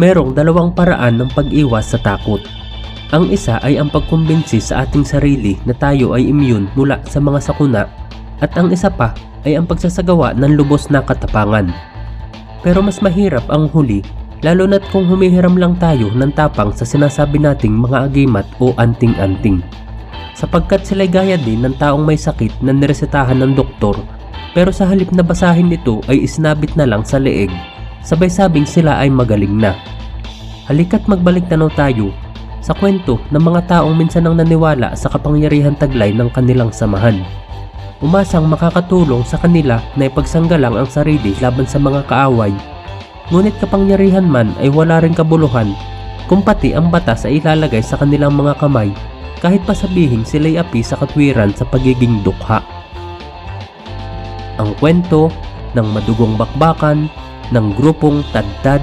merong dalawang paraan ng pag-iwas sa takot. Ang isa ay ang pagkumbinsi sa ating sarili na tayo ay immune mula sa mga sakuna at ang isa pa ay ang pagsasagawa ng lubos na katapangan. Pero mas mahirap ang huli lalo na't kung humihiram lang tayo ng tapang sa sinasabi nating mga agimat o anting-anting. Sapagkat sila'y gaya din ng taong may sakit na niresetahan ng doktor pero sa halip na basahin ito ay isnabit na lang sa leeg, sabay sabing sila ay magaling na. Halika't magbalik tanaw tayo sa kwento ng mga taong minsan ang naniwala sa kapangyarihan taglay ng kanilang samahan. Umasang makakatulong sa kanila na ipagsanggalang ang sarili laban sa mga kaaway. Ngunit kapangyarihan man ay wala ring kabuluhan kung pati ang batas ay ilalagay sa kanilang mga kamay kahit pa sabihin sila'y api sa katwiran sa pagiging dukha. Ang kwento ng madugong bakbakan ng grupong Tadtad